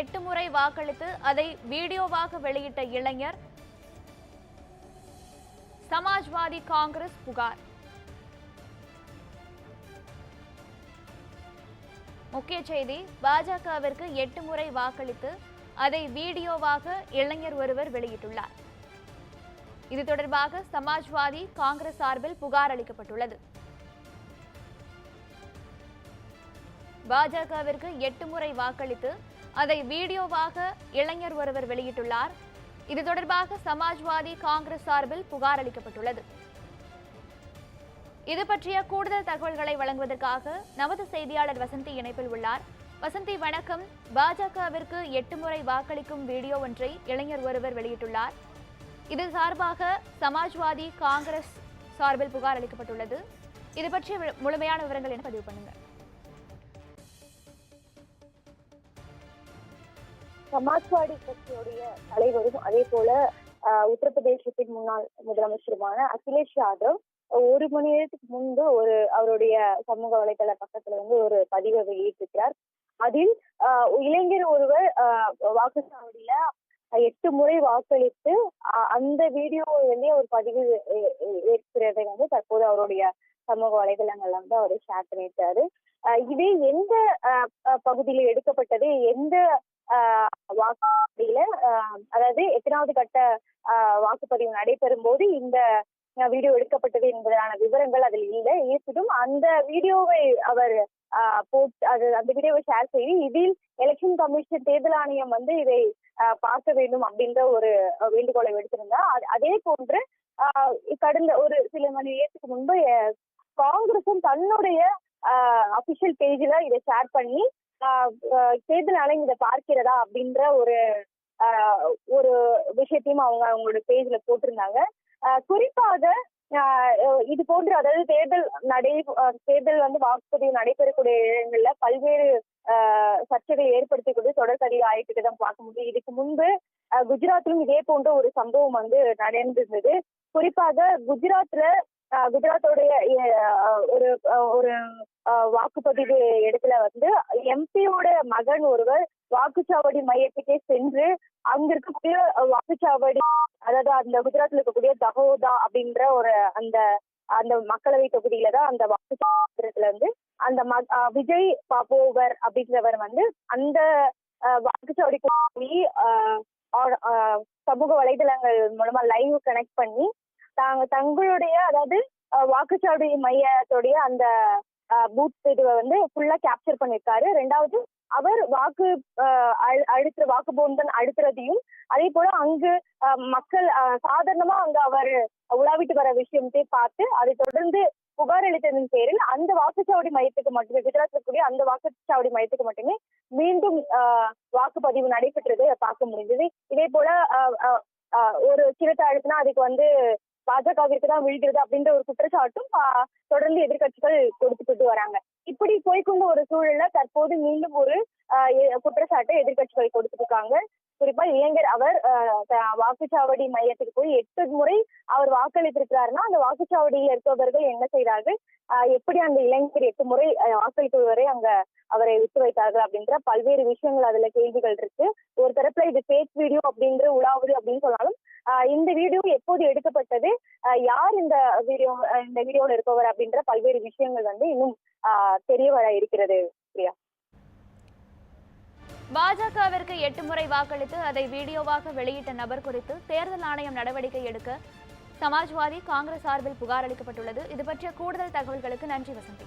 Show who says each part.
Speaker 1: எட்டு முறை வாக்களித்து அதை வீடியோவாக வெளியிட்ட இளைஞர் சமாஜ்வாதி காங்கிரஸ் புகார். முக்கிய செய்தி பாஜகவிற்கு எட்டு முறை வாக்களித்து அதை வீடியோவாக இளைஞர் ஒருவர் வெளியிட்டுள்ளார். இது தொடர்பாக சமாஜ்வாதி காங்கிரஸ் சார்பில் புகார் அளிக்கப்பட்டுள்ளது. பாஜகவிற்கு எட்டு முறை வாக்களித்து அதை வீடியோவாக இளைஞர் ஒருவர் வெளியிட்டுள்ளார். இது தொடர்பாக சமாஜ்வாதி காங்கிரஸ் சார்பில் புகார் அளிக்கப்பட்டுள்ளது. இது பற்றிய கூடுதல் தகவல்களை வழங்குவதற்காக நமது செய்தியாளர் வசந்தி இணைப்பில் உள்ளார். வசந்தி வணக்கம். பாஜகவிற்கு எட்டு முறை வாக்களிக்கும் வீடியோ ஒன்றை இளைஞர் ஒருவர் வெளியிட்டுள்ளார். இது சார்பாக சமாஜ்வாதி காங்கிரஸ் சார்பில் புகார் அளிக்கப்பட்டுள்ளது. இது பற்றிய முழுமையான விவரங்கள் என பதிவு பண்ணுங்கள்.
Speaker 2: சமாஜ்வாடி கட்சியுடைய தலைவரும் அதே போல உத்தரப்பிரதேசத்தின் முன்னாள் முதலமைச்சருமான அகிலேஷ் யாதவ் ஒரு மணி நேரத்துக்கு முன்பு ஒரு அவருடைய சமூக வலைதள பக்கத்துல வந்து ஒரு பதிவை வெளியிட்டிருக்கிறார். அதில் இளைஞர் ஒருவர் வாக்குச்சாவடியில எட்டு முறை வாக்களித்து அந்த வீடியோவை வந்து ஒரு பதிவு ஏற்கிறதை வந்து தற்போது அவருடைய சமூக வலைதளங்கள்ல வந்து அவர் ஷேர் பண்ணியிருக்காரு. இதே எந்த பகுதியில பகுதியில் எடுக்கப்பட்டது எந்த வாக்குப்பதிவுல ஆஹ் அதாவது எத்தனாவது கட்ட ஆஹ் வாக்குப்பதிவு நடைபெறும் போது இந்த வீடியோ எடுக்கப்பட்டது என்பதான விவரங்கள் அதில் இல்லை. இருப்பினும் அந்த வீடியோவை அவர் ஆஹ் அது அந்த வீடியோவை ஷேர் செய்து இதில் எலெக்ஷன் கமிஷன் தேர்தல் ஆணையம் வந்து இதை ஆஹ் பார்க்க வேண்டும் அப்படின்ற ஒரு வேண்டுகோளை விடுத்திருந்தா அது- அதே போன்று ஆஹ் கடந்த ஒரு சில மணி நேரத்துக்கு முன்பு காங்கிரசும் தன்னுடைய அபிஷியல் பேஜ்ல இதை ஷேர் பண்ணி தேர்தல் ஆணையம் இதை பார்க்கிறதா அப்படின்ற ஒரு ஆஹ் ஒரு விஷயத்தையும் அவங்க அவங்களோட பேஜ்ல போட்டிருந்தாங்க. குறிப்பாக ஆஹ் இது போன்ற அதாவது தேர்தல் நடை தேர்தல் வந்து வாக்குப்பதிவு நடைபெறக்கூடிய இடங்கள்ல பல்வேறு ஆஹ் சர்ச்சைகளை ஏற்படுத்தக்கூடிய தொடர்கதை ஆயிட்டு தான் பார்க்க முடியும். இதுக்கு முன்பு குஜராத்திலும் இதே போன்ற ஒரு சம்பவம் வந்து நடந்திருந்தது. குறிப்பாக குஜராத்ல குஜராத்தோடைய ஒரு ஒரு வாக்குப்பதிவு இடத்துல வந்து எம்பியோட மகன் ஒருவர் வாக்குச்சாவடி மையத்துக்கே சென்று அங்க இருக்கக்கூடிய வாக்குச்சாவடி அதாவது அந்த குஜராத்ல இருக்கக்கூடிய தகோதா அப்படின்ற ஒரு அந்த அந்த மக்களவை தொகுதியில தான் அந்த வாக்குச்சாவடித்துல வந்து அந்த ம- விஜய் பாபோவர் அப்படின்றவர் வந்து அந்த வாக்குச்சாவடிக்கு போய் சமூக வலைதளங்கள் மூலமா லைவ் கனெக்ட் பண்ணி தாங்க தங்களுடைய அதாவது வாக்குச்சாவடி மையத்துடைய அந்த பூத் இதுவை வந்து ஃபுல்லா கேப்சர் பண்ணிருக்காரு. ரெண்டாவது அவர் வாக்கு அழு- அழுத்துற வாக்கு போந்தன் அழுத்துறதையும் அதே போல அங்கு மக்கள் சாதாரணமா அங்க அவர் உலாவிட்டு வர விஷயத்தை பார்த்து அதை தொடர்ந்து புகார் அளித்ததன் பேரில் அந்த வாக்குச்சாவடி மையத்துக்கு மட்டுமே குஜராத்ல இருக்கக்கூடிய அந்த வாக்குச்சாவடி மையத்துக்கு மட்டுமே மீண்டும் வாக்குப்பதிவு நடைபெற்றதை பார்க்க முடிந்தது. இதே போல ஒரு சிறுத்தை அழுத்தினா அதுக்கு வந்து பாஜகவிற்கு தான் விழுகிறது அப்படின்ற ஒரு குற்றச்சாட்டும் தொடர்ந்து எதிர்க்கட்சிகள் கொடுத்துக்கிட்டு வராங்க. இப்படி போய்க்கொண்ட ஒரு சூழல்ல தற்போது மீண்டும் ஒரு குற்றச்சாட்டை எதிர்க்கட்சிகள் கொடுத்துருக்காங்க குறிப்பா இளைஞர் அவர் வாக்குச்சாவடி மையத்துக்கு போய் எட்டு முறை அவர் வாக்களித்திருக்கிறாருன்னா அந்த வாக்குச்சாவடியில் இருப்பவர்கள் என்ன செய்தார்கள் எப்படி அந்த இளைஞர் எட்டு முறை ஆஹ், வாக்களிப்பவரை அங்க அவரை விட்டு வைத்தார்கள் அப்படின்ற பல்வேறு விஷயங்கள் அதுல கேள்விகள் இருக்கு. ஒரு தரப்புல இது பேக் வீடியோ அப்படின்ற உலாவுது அப்படின்னு சொன்னாலும் இந்த வீடியோ எப்போது எடுக்கப்பட்டது? ஆஹ், யார் இந்த வீடியோ இந்த வீடியோல இருப்பவர் அப்படின்ற பல்வேறு விஷயங்கள் வந்து இன்னும் ஆஹ், தெரிய வர இருக்கிறது பிரியா.
Speaker 1: பாஜகவிற்கு எட்டு முறை வாக்களித்து அதை வீடியோவாக வெளியிட்ட நபர் குறித்து தேர்தல் ஆணையம் நடவடிக்கை எடுக்க சமாஜ்வாதி காங்கிரஸ் சார்பில் புகார் அளிக்கப்பட்டுள்ளது. இது பற்றிய கூடுதல் தகவல்களுக்கு நன்றி வசந்தி.